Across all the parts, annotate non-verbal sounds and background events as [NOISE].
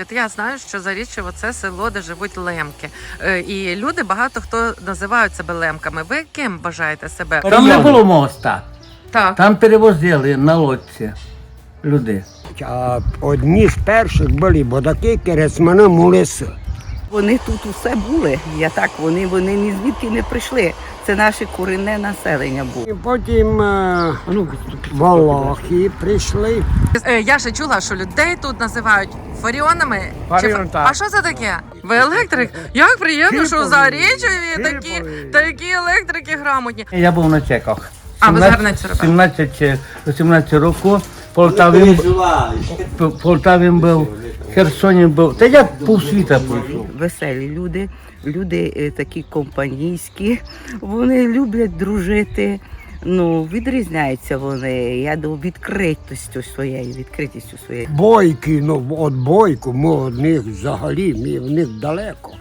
От я знаю, що Заріччево це село, де живуть лемки. Е, І люди багато хто називають себе лемками. Ви ким вважаєте себе? Там не було моста. Так. Там перевозили на лодці люди. А одні з перших були бодаки Кересмана Мулеси. Вони тут усе були. Я так, вони, вони ні звідки не прийшли. Це наше корінне населення було. І потім е, Волохи прийшли. Е, Я ще чула, що людей тут називають фаріонами. Фаріон, фа- так. А що це таке? Ви електрик? Як приємно, що у Хипові. Такі, Хипові. такі електрики грамотні. Я був на чеках. А, ви за границю робили? 17 чи 18 років. Полтаві, П- Полтаві був, Херсоні був. Та я півсвіта пройшов. Веселі люди, люди е, такі компанійські, вони люблять дружити. Ну, відрізняються вони. Я до відкритістю своєю, відкритістю своєю. Бойки, ну от бойку, ми від них взагалі, ми в них далеко.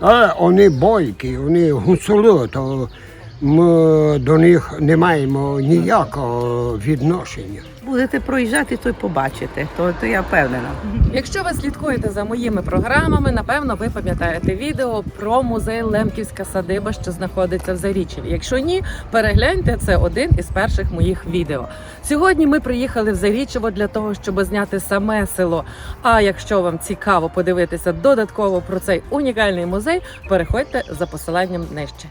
Але вони бойки, вони гуцули, то ми до них не маємо ніякого відношення. Будете проїжджати, то й побачите. То, то я впевнена. Якщо ви слідкуєте за моїми програмами, напевно, ви пам'ятаєте відео про музей Лемківська садиба, що знаходиться в Зарічеві. Якщо ні, перегляньте це один із перших моїх відео. Сьогодні ми приїхали в Зарічево для того, щоб зняти саме село. А якщо вам цікаво подивитися додатково про цей унікальний музей, переходьте за посиланням нижче.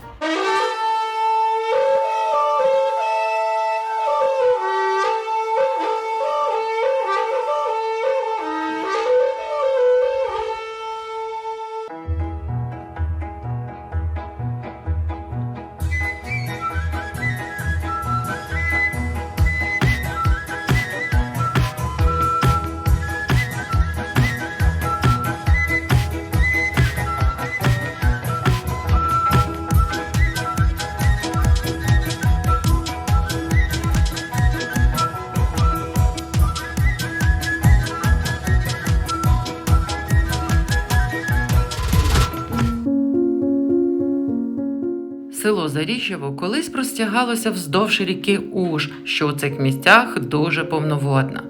Зарічево колись простягалося вздовж ріки Уж, що у цих місцях дуже повноводна.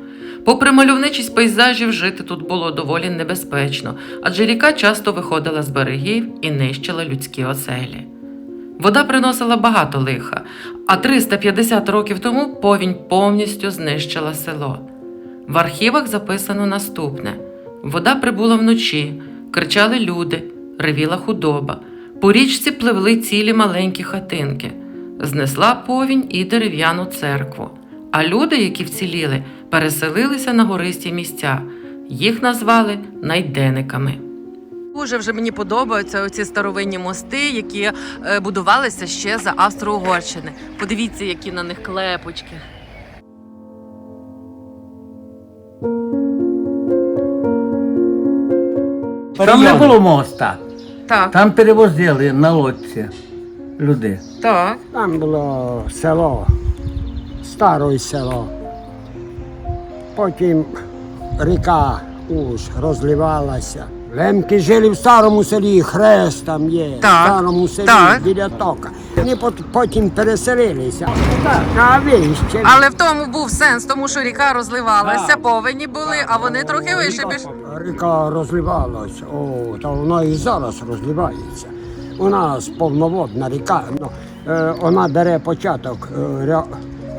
Попри мальовничість пейзажів, жити тут було доволі небезпечно, адже ріка часто виходила з берегів і нищила людські оселі. Вода приносила багато лиха, а 350 років тому повінь повністю знищила село. В архівах записано наступне: вода прибула вночі, кричали люди, ревіла худоба. По річці пливли цілі маленькі хатинки. Знесла повінь і дерев'яну церкву. А люди, які вціліли, переселилися на гористі місця. Їх назвали найдениками. Дуже вже мені подобаються оці старовинні мости, які е, будувалися ще за Австро-Угорщини. Подивіться, які на них клепочки. Там не було моста. Так, Там перевозили на лодці людей. так. Там було село, старе село. Потім ріка уж розливалася. Лемки жили в старому селі, хрест там є, Так, в старому селі так. біля тока. Вони пот- потім переселилися. Так, на вище. Але в тому був сенс, тому що ріка розливалася, Так. повені були, а вони трохи вище пішли. Ріка розливалася, о, та вона і зараз розливається. У нас повноводна ріка. Ну, е, вона бере початок, е, ря-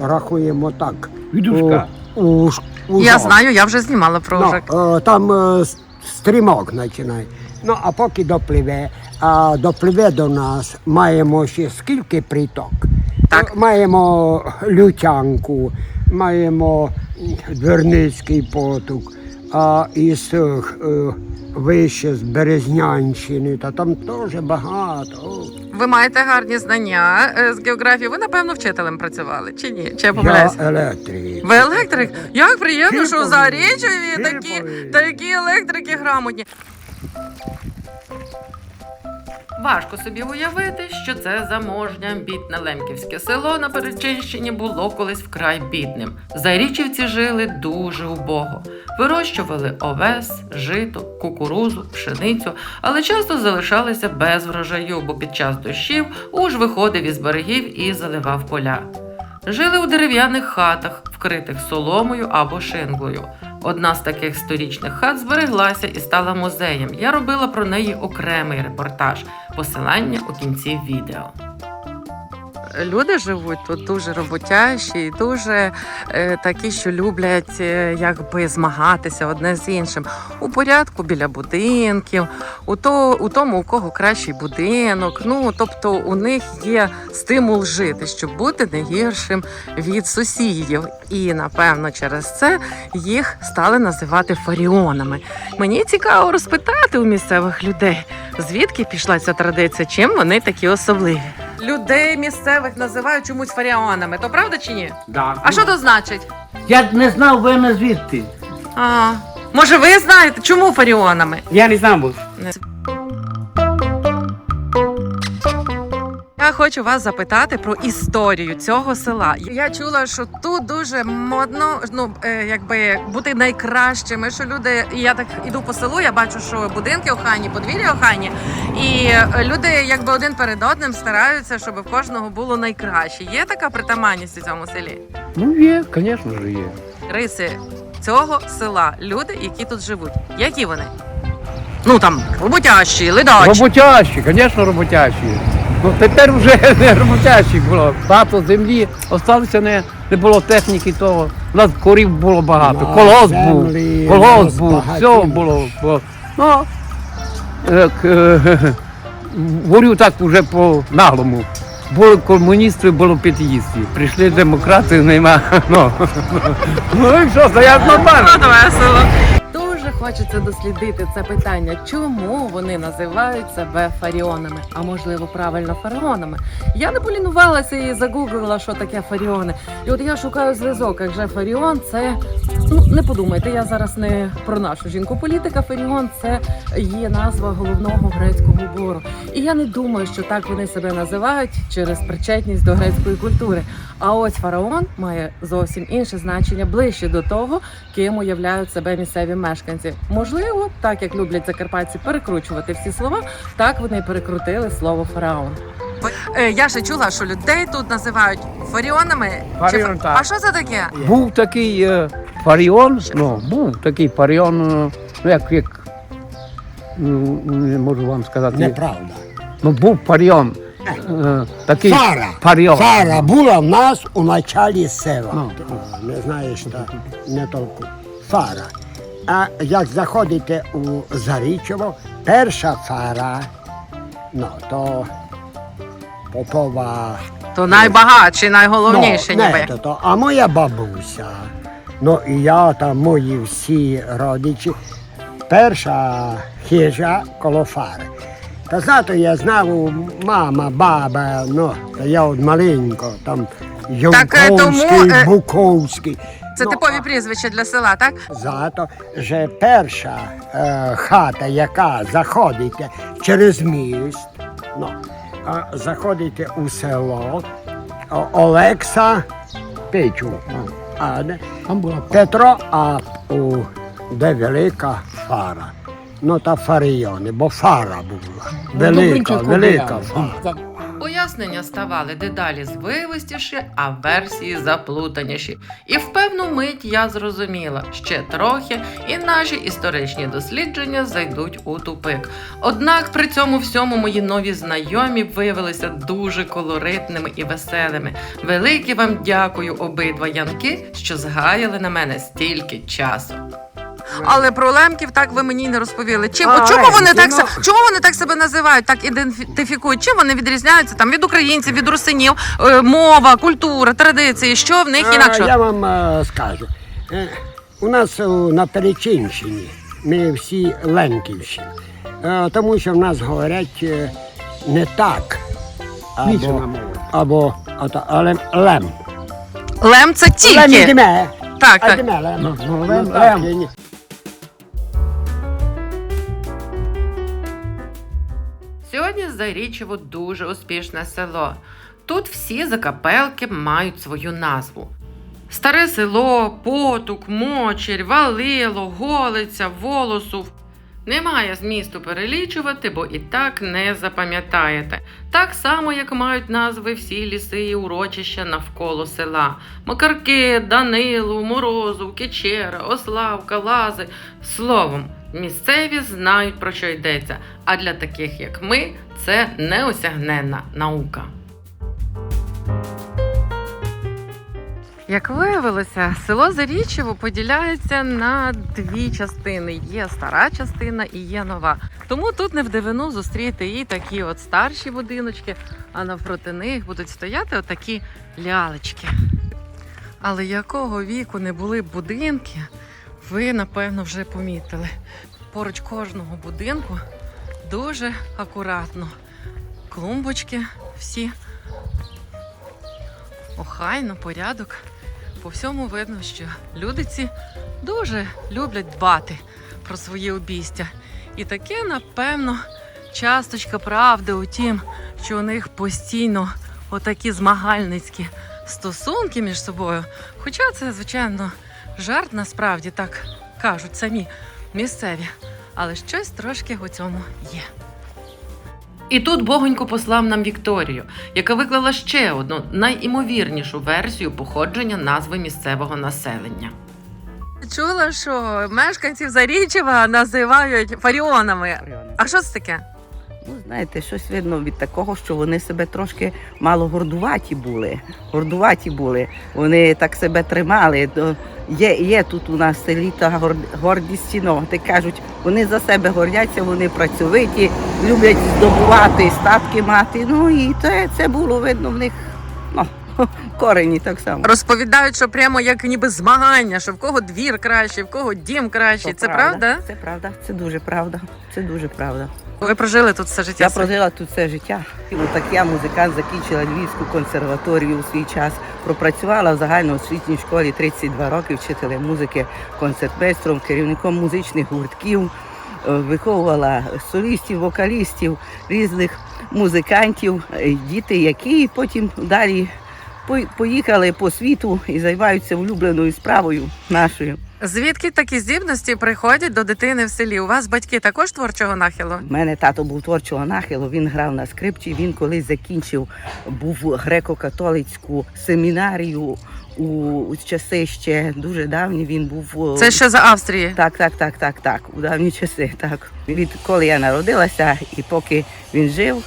рахуємо так. Від Ужка. У, уж, Я ужок. знаю, я вже знімала про Ну, Ужак. е, там е, с- стрімок починає. Ну, а поки допливе, а допливе до нас, маємо ще скільки приток. Так. Е, Маємо Лютянку, маємо Дверницький поток, а із е, вище з Березнянщини, та там теж багато. Ви маєте гарні знання е, з географії. Ви, напевно, вчителем працювали, чи ні? Чи я Я електрик. Ви електрик? Як приємно, що у. Зарічеві такі, такі електрики грамотні. Важко собі уявити, що це заможне амбітне лемківське село на Перечинщині було колись вкрай бідним. Зарічівці жили дуже убого. Вирощували овес, жито, кукурузу, пшеницю, але часто залишалися без врожаю, бо під час дощів уж виходив із берегів і заливав поля. Жили у дерев'яних хатах, вкритих соломою або шинглою. Одна з таких сторічних хат збереглася і стала музеєм. Я робила про неї окремий репортаж. Посилання у кінці відео. Люди живуть тут дуже роботящі, і дуже е, такі, що люблять е, якби змагатися одне з іншим у порядку біля будинків, у, то, у тому, у кого кращий будинок. Ну тобто у них є стимул жити, щоб бути не гіршим від сусідів. І напевно через це їх стали називати фаріонами. Мені цікаво розпитати у місцевих людей, звідки пішла ця традиція, чим вони такі особливі. Людей місцевих називають чомусь фаріонами, то правда чи ні? Да. А що то значить? Я не знав, ви не звідти. А, може, ви знаєте, чому фаріонами? Я не знав. Я хочу вас запитати про історію цього села. Я чула, що тут дуже модно ну е, якби бути найкращими. Що люди, я так іду по селу, я бачу, що будинки охайні, подвір'я охайні, і люди якби один перед одним стараються, щоб в кожного було найкраще. Є така притаманність у цьому селі? Ну, є, звісно ж, є. Риси цього села, люди, які тут живуть. Які вони? Ну там роботящі, ледачі. Роботящі, звісно, роботящі. Ну тепер вже [LAUGHS] не роботящі було. Багато землі, осталося не, не було техніки того. У нас корів було багато. Да, Колос землі, був, колос був, все було. було. Ну, як, е, [LAUGHS] говорю так уже по наглому. Були комуністи, було п'ятиїсти. Прийшли демократи, нема. [LAUGHS] Ну, ну і що, стоять нормально. От весело. Хочеться дослідити це питання, чому вони називають себе фаріонами, а можливо правильно фараонами. Я не полінувалася і загуглила, що таке фаріони. І от я шукаю зв'язок, адже фаріон це ну не подумайте, я зараз не про нашу жінку політика. Фаріон це є назва головного грецького бору. І я не думаю, що так вони себе називають через причетність до грецької культури. А ось фараон має зовсім інше значення ближче до того, ким уявляють себе місцеві мешканці. Можливо, так як люблять закарпатці перекручувати всі слова, так вони перекрутили слово фараон. Я ще чула, що людей тут називають фаріонами. Фаріон, так. А що це таке? Був такий е, фаріон, ну, був такий фаріон, е, ну як, як ну, не можу вам сказати. Неправда. Ну, був фаріон. Е, такий Фара. фаріон. Фара була в нас у началі села. Ну. Не знаєш, та не толку. Фара. А як заходите у Зарічево, перша фара, ну то попова. То найбагатші, найголовніші, ну, ніби. не, то, то. А моя бабуся, ну і я та мої всі родичі, перша хижа коло фари. Та знати я знав, мама, баба, ну, я от маленько, там Так, е, тому, Йонковський, е, Буковський. Це Ну, типові а прізвища для села, так? Зато, що перша е, хата, яка заходите через міст, ну, а заходите у село, О- Олекса Печу, а не Там була Петро, а у де велика фара. Ну та фаріони, бо фара була. Велика, велика фара. Пояснення ставали дедалі звивистіші, а версії заплутаніші. І в певну мить я зрозуміла, ще трохи, і наші історичні дослідження зайдуть у тупик. Однак при цьому всьому мої нові знайомі виявилися дуже колоритними і веселими. Велике вам дякую, обидва янки, що згаяли на мене стільки часу. Але про лемків так ви мені не розповіли. Чим А, чому вони так ну- се- чому вони так себе називають, так ідентифікують? Чим вони відрізняються там від українців, від русинів, Е, мова, культура, традиції? Що в них А, інакше? Я вам е, скажу. Е, у нас е, на Перечинщині ми всі Ленківщі. Е, тому що в нас говорять е, не так. Або, або ото, але лем. Лем це Лем тільки. ідеме. Так, А так. ідеме лем. Ну, ну, Ну, лем, так, лем. я ні. Сьогодні Зарічево дуже успішне село. Тут всі закапелки мають свою назву. Старе село, Потук, Мочір, Валило, Голиця, Волосув. Немає змісту перелічувати, бо і так не запам'ятаєте. Так само, як мають назви всі ліси і урочища навколо села: Макарки, Данилу, Морозов, Кечера, Ославка, Лази. Словом, місцеві знають про що йдеться. А для таких як ми, це неосягненна наука. Як виявилося, село Зарічево поділяється на дві частини: є стара частина і є нова. Тому тут не в дивину зустріти і такі от старші будиночки, а навпроти них будуть стояти отакі лялечки. Але якого віку не були будинки, ви напевно вже помітили. Поруч кожного будинку дуже акуратно. Клумбочки всі охайно, порядок. По всьому видно, що люди ці дуже люблять дбати про свої обійстя. І таке, напевно, часточка правди у тім, що у них постійно отакі змагальницькі стосунки між собою. Хоча це, звичайно, жарт насправді так кажуть самі місцеві, але щось трошки у цьому є. І тут Богонько послав нам Вікторію, яка виклала ще одну найімовірнішу версію походження назви місцевого населення. Чула, що мешканців Зарічева називають фаріонами. А що це таке? Ну, знаєте, щось видно від такого, що вони себе трошки мало гордуваті були. Гордуваті були. Вони так себе тримали. Є, є тут у нас селі та гордість, ну, кажуть, вони за себе гордяться, вони працьовиті, люблять здобувати, статки мати. Ну і це, це було видно в них ну, [LAUGHS] корені так само. Розповідають, що прямо як ніби змагання, що в кого двір кращий, в кого дім кращий. То Це правда? Це правда, це дуже правда. Це дуже правда. Ви прожили тут все життя. Я прожила тут все життя. Ну, так я музикант, закінчила Львівську консерваторію у свій час. Пропрацювала в загальноосвітній школі 32 роки вчителем музики, концертмейстром, керівником музичних гуртків. Е, Виховувала солістів, вокалістів, різних музикантів, е, діти, які потім далі поїхали по світу і займаються улюбленою справою нашою. Звідки такі здібності приходять до дитини в селі? У вас батьки також творчого нахилу? У мене тато був творчого нахилу. Він грав на скрипці. Він колись закінчив був греко-католицьку семінарію у, у часи ще дуже давні. Він був Це ще за Австрії. так, так, так, так, так. У давні часи. Так відколи я народилася, і поки він жив,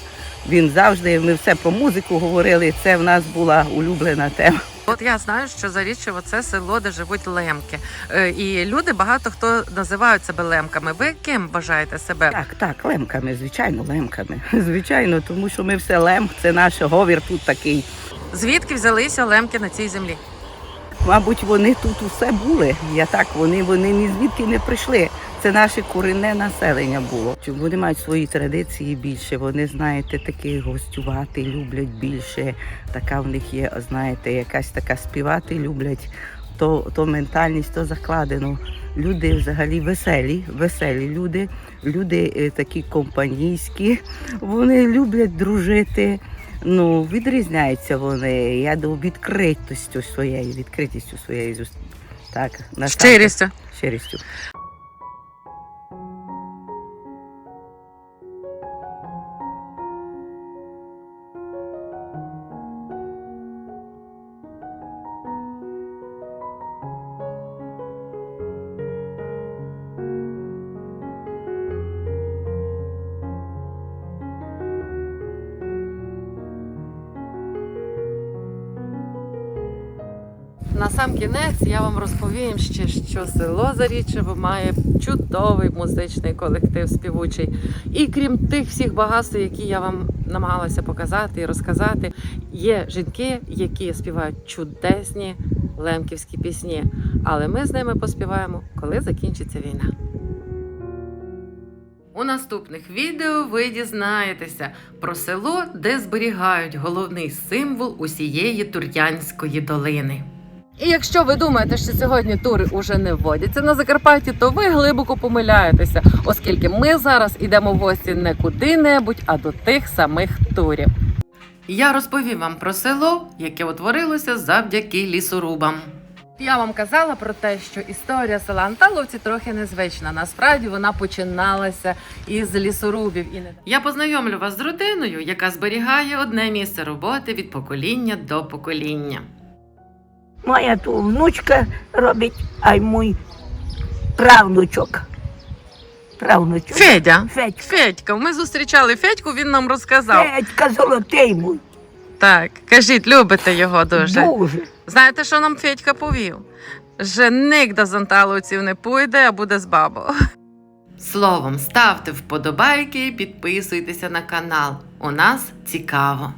він завжди ми все про музику говорили. Це в нас була улюблена тема. От я знаю, що Заріччево це село, де живуть лемки. Е, І люди багато хто називають себе лемками. Ви ким вважаєте себе? Так, так, лемками, звичайно, лемками. [LAUGHS] Звичайно, тому що ми все лемк, це наш говір тут такий. Звідки взялися лемки на цій землі? Мабуть, вони тут усе були. Я так, вони, вони ні звідки не прийшли. Це наше корінне населення було. Вони мають свої традиції більше. Вони, знаєте, такі гостювати люблять більше. Така в них є, знаєте, якась така співати люблять. То, то ментальність, то закладено. Люди взагалі веселі, веселі люди, люди е, такі компанійські, вони люблять дружити. Ну, відрізняються вони. Я до відкритістю своєю, відкритістю своєю. зустріч. Так, Щирістю. щирістю. Кінець я вам розповім ще, що село Зарічево має чудовий музичний колектив співучий. І крім тих всіх багатств, які я вам намагалася показати і розказати, є жінки, які співають чудесні лемківські пісні. Але ми з ними поспіваємо, коли закінчиться війна. У наступних відео ви дізнаєтеся про село, де зберігають головний символ усієї Тур'янської долини. І якщо ви думаєте, що сьогодні тури уже не вводяться на Закарпатті, то ви глибоко помиляєтеся, оскільки ми зараз ідемо в гості не куди-небудь, а до тих самих турів. Я розповім вам про село, яке утворилося завдяки лісорубам. Я вам казала про те, що історія села Анталовці трохи незвична. Насправді вона починалася із лісорубів. І не я познайомлю вас з родиною, яка зберігає одне місце роботи від покоління до покоління. Моя ту внучка робить, а й мій правнучок. Правнучок. Федя. Федька. Федька, ми зустрічали Федьку, він нам розказав. Федька золотий мій. Так, кажіть, любите його дуже. Дуже. Знаєте, що нам Федька повів? Že нігда з анталовців не пойде, а буде з бабою. Словом, ставте вподобайки, підписуйтеся на канал. У нас цікаво.